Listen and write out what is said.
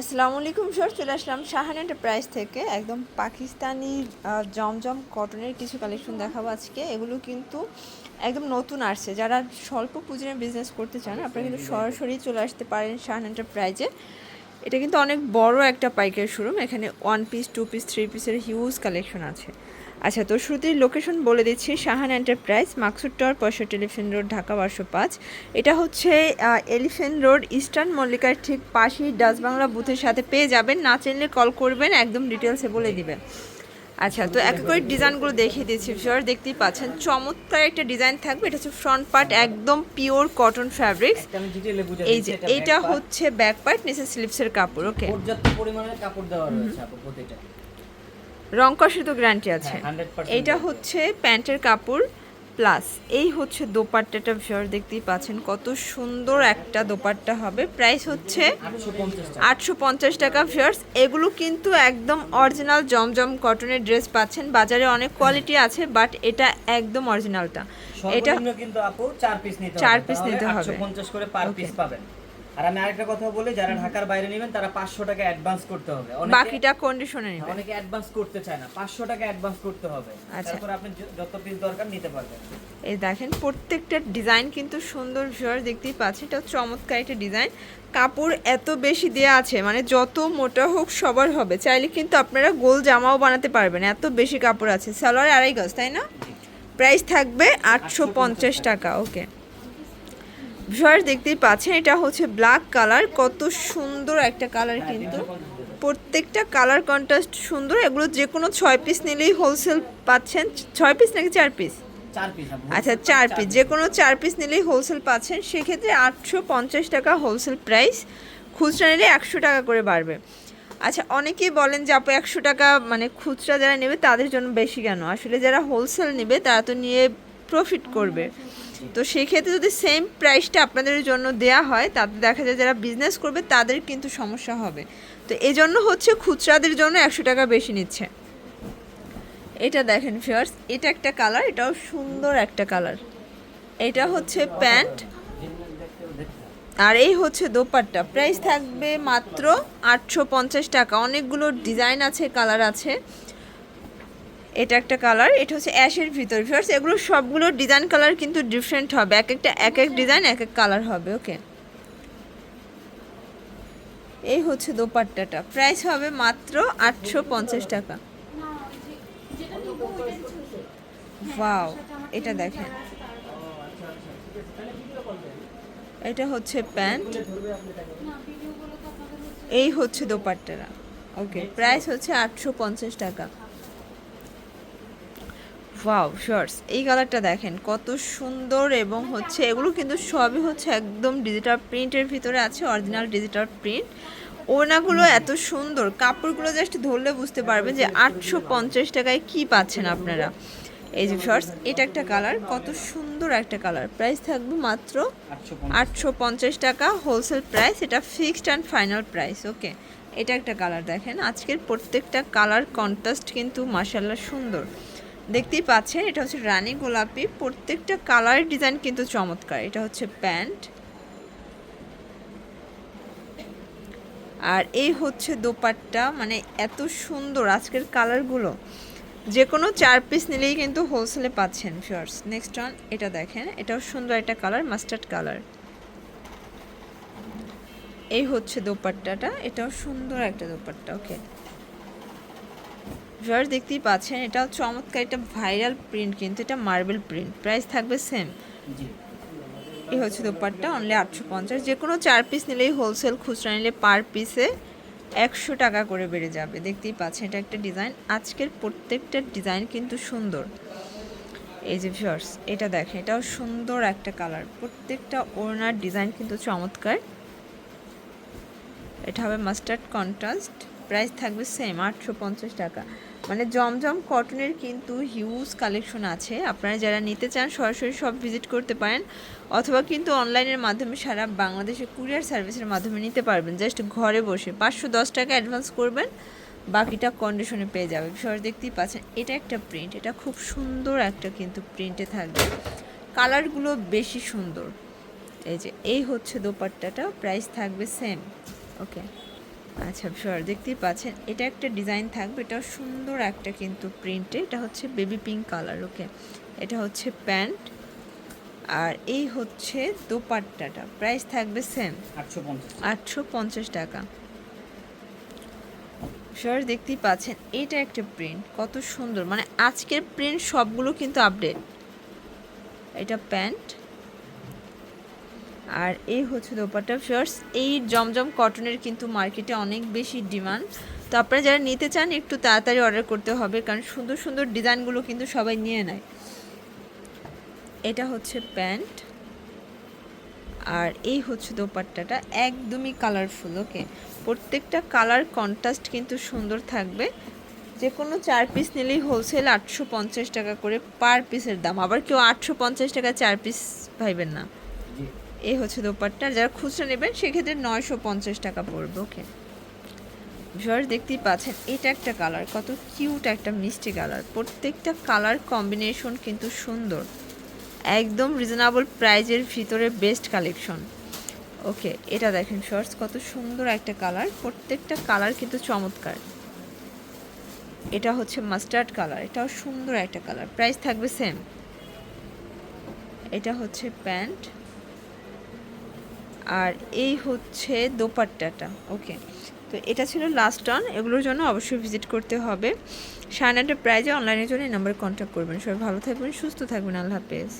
আসসালামু আলাইকুম স্যার চলে আসলাম শাহান এন্টারপ্রাইজ থেকে। একদম পাকিস্তানি জমজম কটনের কিছু কালেকশন দেখাবো আজকে। এগুলো কিন্তু একদম নতুন আসছে। যারা স্বল্প পুঁজির বিজনেস করতে চান, আপনারা কিন্তু সরাসরি চলে আসতে পারেন শাহান এন্টারপ্রাইজে এটা কিন্তু অনেক বড় একটা পাইকারি শোরুম এখানে one piece two piece three পিসের হিউজ কালেকশন আছে। আচ্ছা তো শ্রুতির লোকেশন বলে দিচ্ছি শাহান এন্টারপ্রাইজ মাকসুদ টাওয়ার পয়সা টেলিফোন রোড ঢাকা বারোশো পাঁচ। এটা হচ্ছে এলিফেন্ট রোড ইস্টার্ন মল্লিকার ঠিক পাশেই ডাচ বাংলা বুথের সাথে পেয়ে যাবেন। না চিনলে কল করবেন একদম ডিটেলসে বলে দিবেন। আচ্ছা তো এক করে ডিজাইনগুলো দেখিয়ে দিচ্ছি ফিওর দেখতেই পাচ্ছেন। চমৎকার একটা ডিজাইন থাকবে এটা হচ্ছে ফ্রন্ট পার্ট একদম পিওর কটন ফ্যাব্রিক্স বুঝে এই যে এটা হচ্ছে ব্যাক পার্ট নিচে স্লিপসের কাপড় ওকে পর্যাপ্ত পরিমাণের কাপড় দেওয়া রয়েছে প্রতিটা রং কষের তো গ্যারান্টি আছে। 100% এইটা গ্যারান্টি হচ্ছে প্যান্টের কাপড় প্লাস এই হচ্ছে দোপাট্টাটা ভিউয়ার দেখতেই পাচ্ছেন কত সুন্দর একটা দোপাট্টা হবে। প্রাইস হচ্ছে আটশো পঞ্চাশ টাকা। ভিউয়ার্স এগুলো কিন্তু একদম অরিজিনাল জমজম কটনের ড্রেস পাচ্ছেন। বাজারে অনেক কোয়ালিটি আছে বাট এটা একদম অরিজিনালটা এটা কিন্তু আপু 4 পিস নিতে হবে। চার piece নিতে হবে। 850 করে পার পিস পাবেন। আর আমি আরেকটা কথা বলি যারা ঢাকার বাইরে নেবেন তারা 500 টাকা অ্যাডভান্স করতে হবে। বাকিটা কন্ডিশনে অনেকে অ্যাডভান্স করতে চায় না 500 টাকা অ্যাডভান্স করতে হবে। আচ্ছা। তারপর আপনি যত পিস দরকার নিতে পারবেন। এই দেখেন প্রত্যেকটা ডিজাইন কিন্তু সুন্দর ভিউয়ার দেখতেই পাচ্ছেন এটা চমৎকার একটা ডিজাইন কাপড় এত বেশি দেয়া আছে মানে যত মোটা হোক সবার হবে। চাইলে কিন্তু আপনারা গোল জামাও বানাতে পারবেন এত বেশি কাপড় আছে। সালোয়ার আড়াই গজ তাই না? প্রাইস থাকবে আটশো পঞ্চাশ টাকা ওকে। ভিউয়ার দেখতেই পাচ্ছেন এটা হচ্ছে ব্ল্যাক কালার কত সুন্দর একটা কালার হ্যাঁ, কিন্তু। প্রত্যেকটা কালার কন্ট্রাস্ট সুন্দর। এগুলো যে কোনো ছয় পিস নিলেই হোলসেল পাচ্ছেন। ছয় পিস নাকি চার পিস 4 পিস আপু আচ্ছা চার পিস যে কোনো চার পিস নিলেই হোলসেল পাচ্ছেন। সেক্ষেত্রে আটশো পঞ্চাশ টাকা হোলসেল প্রাইস খুচরা নিলে একশো টাকা করে বাড়বে। আচ্ছা অনেকেই বলেন যে আপু একশো টাকা মানে খুচরা যারা নেবে তাদের জন্য বেশি কেন? আসলে যারা হোলসেল নেবে তারা তো নিয়ে প্রফিট করবে। তো সেক্ষেত্রে যদি সেম প্রাইসটা আপনাদের জন্য দেয়া হয়, তাতে দেখা যায় যারা বিজনেস করবে, তাদের কিন্তু সমস্যা হবে। তো এই জন্য হচ্ছে খুচরাদের জন্য একশো টাকা বেশি নিচ্ছে। এটা দেখেন ফিয়ার্স এটা একটা কালার এটাও সুন্দর একটা কালার এটা হচ্ছে প্যান্ট আর এই হচ্ছে দোপাট্টা। প্রাইস থাকবে মাত্র আটশো পঞ্চাশ টাকা। অনেকগুলো ডিজাইন আছে কালার আছে। এটা একটা কালার এটা হচ্ছে অ্যাশের ভিতর। ফিয়ার্স এগুলো সবগুলো ডিজাইন কালার কিন্তু ডিফারেন্ট হবে। এক একটা এক এক ডিজাইন এক এক কালার হবে ওকে এই হচ্ছে দোপাট্টাটা। প্রাইস হবে মাত্র আটশো পঞ্চাশ টাকা। ওয়াও এটা দেখেন। এটা হচ্ছে প্যান্ট। এই হচ্ছে দোপাট্টারা ওকে প্রাইস হচ্ছে আটশো পঞ্চাশ টাকা। ওয়াও শর্টস এই কালারটা দেখেন কত সুন্দর এবং হচ্ছে এগুলো কিন্তু সবই হচ্ছে একদম ডিজিটাল প্রিন্টের ভিতরে আছে অরিজিনাল ডিজিটাল প্রিন্ট ওনাগুলো এত সুন্দর কাপড়গুলো জাস্ট ধরলে বুঝতে পারবেন যে আটশো পঞ্চাশ টাকায় কি পাচ্ছেন আপনারা। এই যে শর্টস এটা একটা কালার কত সুন্দর একটা কালার প্রাইস থাকবে মাত্র আটশো পঞ্চাশ টাকা হোলসেল প্রাইস এটা fixed and final price okay এটা একটা কালার দেখেন আজকের প্রত্যেকটা কালার কন্ট্রাস্ট কিন্তু মাসাল্লাহ সুন্দর। দেখতেই পাচ্ছেন, এটা হচ্ছে রানী গোলাপি। প্রত্যেকটা কালার ডিজাইন কিন্তু চমৎকার। এটা হচ্ছে প্যান্ট। আর এই হচ্ছে দোপাট্টা। মানে এত সুন্দর আজকের কালারগুলো। যে কোনো চার পিস নিলেই কিন্তু হোলসেলে পাচ্ছেন ফিয়ার্স নেক্সট অন এটা দেখেন। এটাও সুন্দর একটা কালার মাস্টার্ড কালার। এই হচ্ছে দোপাট্টাটা। এটাও সুন্দর একটা দোপাট্টা ওকে ভিউয়ার্স দেখতেই পাচ্ছেন এটাও চমৎকার একটা ভাইরাল প্রিন্ট কিন্তু এটা মার্বেল প্রিন্ট প্রাইস থাকবে সেম এই হচ্ছে দোপাট্টা অনলি আটশো পঞ্চাশ। যে কোনো চার পিস নিলেই হোলসেল খুচরা নিলে পার পিসে একশো টাকা করে বেড়ে যাবে। দেখতেই পাচ্ছেন এটা একটা ডিজাইন আজকের প্রত্যেকটা ডিজাইন কিন্তু সুন্দর। এই যে ভিউয়ার্স এটা দেখেন এটাও সুন্দর একটা কালার প্রত্যেকটা ওড়নার ডিজাইন কিন্তু চমৎকার। এটা হবে মাস্টার্ড কন্ট্রাস্ট প্রাইস থাকবে সেম আটশো পঞ্চাশ টাকা। মানে জমজম কটনের কিন্তু হিউজ কালেকশন আছে। আপনারা যারা নিতে চান, সরাসরি সব ভিজিট করতে পারেন, অথবা কিন্তু অনলাইনের মাধ্যমে সারা বাংলাদেশে কুরিয়ার সার্ভিসের মাধ্যমে নিতে পারবেন। জাস্ট ঘরে বসে পাঁচশো দশ টাকা অ্যাডভান্স করবেন, বাকিটা কন্ডিশনে পেয়ে যাবে সবাই দেখতেই পাচ্ছেন, এটা একটা প্রিন্ট এটা খুব সুন্দর একটা কিন্তু প্রিন্টে থাকবে। কালারগুলো বেশি সুন্দর। এই যে, এই হচ্ছে দোপাট্টাটা প্রাইস থাকবে সেম ওকে আচ্ছা শিওর দেখতেই পাচ্ছেন এটা একটা ডিজাইন থাকবে এটা সুন্দর একটা কিন্তু প্রিন্টে এটা হচ্ছে বেবি পিঙ্ক কালার ওকে এটা হচ্ছে প্যান্ট আর এই হচ্ছে দোপাট্টাটা প্রাইস থাকবে সেম আটশো পঞ্চাশ টাকা। শিওর দেখতেই পাচ্ছেন এটা একটা প্রিন্ট কত সুন্দর মানে আজকের প্রিন্ট সবগুলো কিন্তু আপডেট এটা প্যান্ট আর এই হচ্ছে দোপাট্টা। শিওর্স এই জমজম কটনের কিন্তু মার্কেটে অনেক বেশি ডিমান্ড তো আপনারা যারা নিতে চান, একটু তাড়াতাড়ি অর্ডার করতে হবে, কারণ সুন্দর সুন্দর ডিজাইনগুলো কিন্তু সবাই নিয়ে নেয়। এটা হচ্ছে প্যান্ট। আর এই হচ্ছে দোপাট্টাটা, একদমই কালারফুল ওকে প্রত্যেকটা কালার কন্ট্রাস্ট কিন্তু সুন্দর থাকবে। যে কোনো চার পিস নিলেই হোলসেল আটশো পঞ্চাশ টাকা করে পার পিসের দাম। আবার কেউ আটশো পঞ্চাশ টাকা চার পিস ভাইবেন না। এই হচ্ছে দোপাট্টা। যারা খুচরা নেবেন, সেক্ষেত্রে নয়শো পঞ্চাশ টাকা পড়বে, ওকে? ভিউয়ার্স, দেখতেই পাচ্ছেন, এটা একটা কালার। কত কিউট একটা মিষ্টি কালার। প্রত্যেকটা কালার কম্বিনেশন কিন্তু সুন্দর। একদম রিজনেবল প্রাইজের ভিতরে বেস্ট কালেকশন। ওকে, এটা দেখেন শর্টস কত সুন্দর একটা কালার। প্রত্যেকটা কালার কিন্তু চমৎকার। এটা হচ্ছে মাস্টার্ড কালার, এটাও সুন্দর একটা কালার। প্রাইস থাকবে সেম। এটা হচ্ছে প্যান্ট। আর এই হচ্ছে দোপাট্টাটা, ওকে। তো এটা ছিল লাস্ট টার্ন এগুলোর জন্য অবশ্যই ভিজিট করতে হবে। সাড়ে প্রাইজে অনলাইনের জন্য এই নাম্বারে কন্ট্যাক্ট করবেন। সবাই ভালো থাকবেন, সুস্থ থাকবেন, আল্লাহ হাফেজ।